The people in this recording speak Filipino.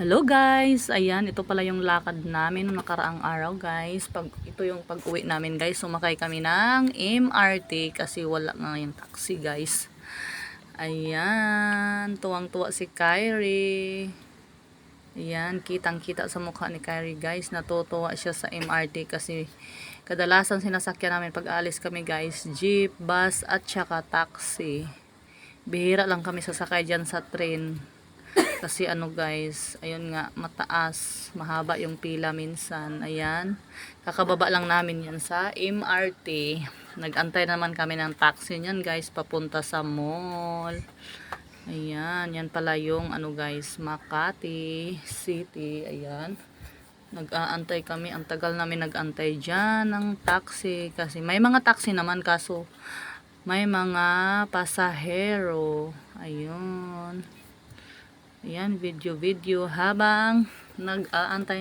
Hello guys! Ayan, ito pala yung lakad namin nung nakaraang araw guys. Pag, ito yung pag-uwi namin guys. Sumakay kami ng MRT kasi wala nga yung taxi guys. Ayan, tuwang-tuwa si Kyrie. Ayan, kitang-kita sa mukha ni Kyrie guys. Natutuwa siya sa MRT kasi kadalasan sinasakyan namin pag alis kami guys. Jeep, bus at saka taxi. Bihira lang kami sasakay dyan sa train. Kasi ano guys, ayun nga, mataas, mahaba yung pila minsan. Ayan, kakababa lang namin yan sa MRT. Nagantay naman kami ng taxi niyan guys, papunta sa mall. Ayan, yan pala yung ano guys, Makati City. Ayan, nag-aantay kami. Ang tagal namin nag-antay dyan ng taxi. Kasi may mga taxi naman kaso may mga pasahero. Ayun. Ayan, video-video habang nag-aantay